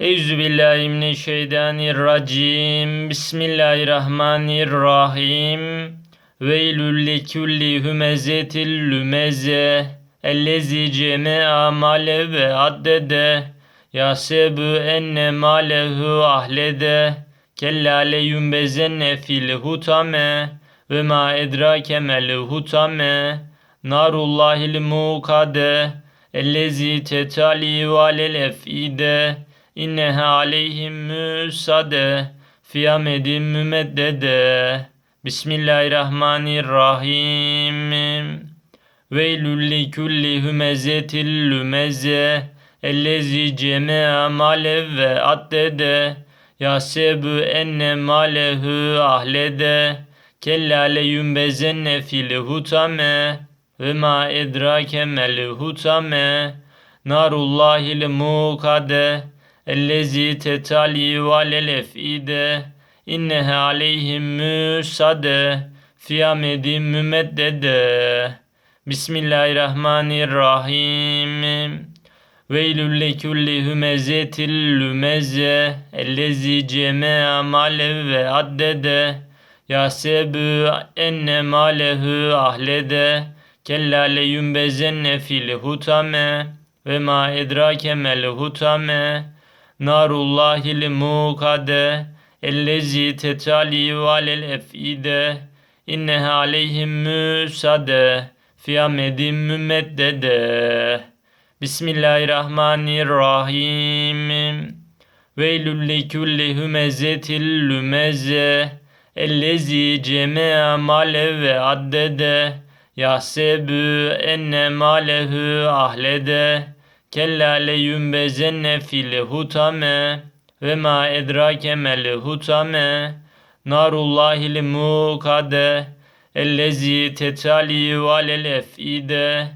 Euzubillahimineşşeytanirracim. Bismillahirrahmanirrahim. Veylül likulli hümezetil lümeze. Ellezi ceme'a male ve addede. Yasebu enne malehu ahlede. Kella leyumbezenne fil hutame. Ve ma edrake mel hutame. Narullahil mukade. Ellezi tetali valel efide. İnneha aleyhim müsade. Fiyamedim mümeddede. Bismillahirrahmanirrahim. Veylül likulli hümezetil lümeze. Ellezi ceme'a malev ve addede. Yasebu enne malehu ahlede. Kella leyumbezenne fil hutame. Ve ma edrake mel hutame. Narullahil mukade. Ellezi tetali valel efide. İnneha aleyhim müsade. Fiyamedim mümeddede. Bismillahirrahmanirrahim. Veylül lekulli hümezetil lümeze. Ellezi ceme'a malev ve addede. Yasebu enne malehu ahlede. Kella leyumbezenne fil hutame. Ve ma edrake mel hutame. Narullahil mukade. Ellezi tetali valel efide. İnneha aleyhim müsade. Fiyamedim mümeddede. Bismillahirrahmanirrahim. Veylül likulli hümezetil lümeze. Ellezi ceme'a malev ve addede. Yahsebu enne malehu ahlede. Kella leyumbezenne fil hutame. Ve ma edrake mel hutame. Narullahil mukade. Ellezi tetali valel efide.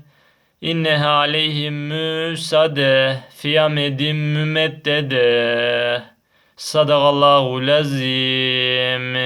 İnneha aleyhim müsade. Fiyamedim mümeddede. Sadakallahu lazim.